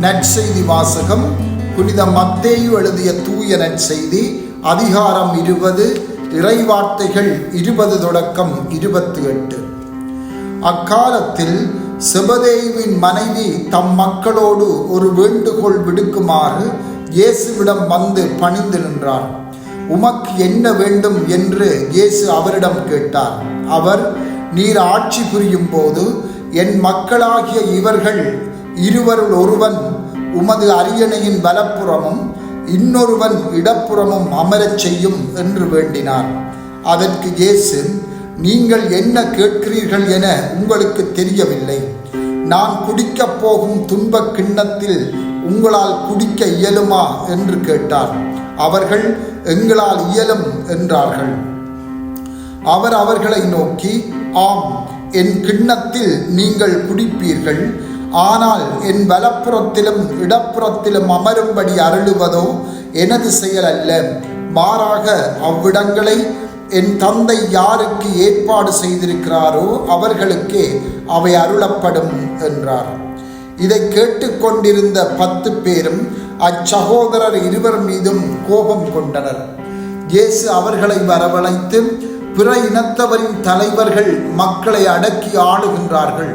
நற்செய்தி வாசகம் புனித மத்தேயு எழுதிய தூய நற்செய்தி அதிகாரம் இருபது இறைவார்த்தைகள் இருபது தொடக்கம் இருபத்தி எட்டு அக்காலத்தில் செபதேயுவின் மனைவி தம் மக்களோடு ஒரு வேண்டுகோள் விடுக்குமாறு இயேசுவிடம் வந்து பணிந்து நின்றார். உமக்கு என்ன வேண்டும்? என்று இயேசு அவரிடம் கேட்டார். அவர் நீர் ஆட்சி புரியும் போது என் மக்களாகிய இவர்கள் இருவருள் ஒருவன் உமது அரியணையின் வலப்புறமும் இன்னொருவன் இடப்புறமும் அமரச் செய்யும் என்று வேண்டினார். அதற்கு இயேசு நீங்கள் என்ன கேட்கிறீர்கள் என உங்களுக்கு தெரியவில்லை. நான் குடிக்கப் போகும் துன்பக் கிண்ணத்தில் உங்களால் குடிக்க இயலுமா என்று கேட்டார். அவர்கள் எங்களால் இயலும் என்றார்கள். அவர் அவர்களை நோக்கி ஆம் என் கிண்ணத்தில் நீங்கள் குடிப்பீர்கள். ஆனால் என் வலப்புறத்திலும் இடப்புறத்திலும் அமரும்படி அருளுவதோ எனது செயல் அல்ல மாறாக அவ்விடங்களை என் தந்தை யாருக்கு ஏற்பாடு செய்திருக்கிறாரோ அவர்களுக்கே அவை அருளப்படும் என்றார். இதை கேட்டுக்கொண்டிருந்த பத்து பேரும் அச்சகோதரர் இருவர் மீதும் கோபம் கொண்டனர். இயேசு அவர்களை வரவழைத்து பிற இனத்தவரின் தலைவர்கள் மக்களை அடக்கி ஆளுகின்றார்கள்.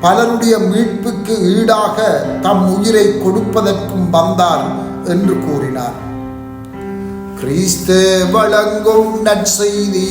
பலருடைய மீட்புக்கு ஈடாக தம் உயிரை கொடுப்பதற்கும் வந்தார் என்று கூறினார். கிறிஸ்து வழங்கும் நற்செய்தி.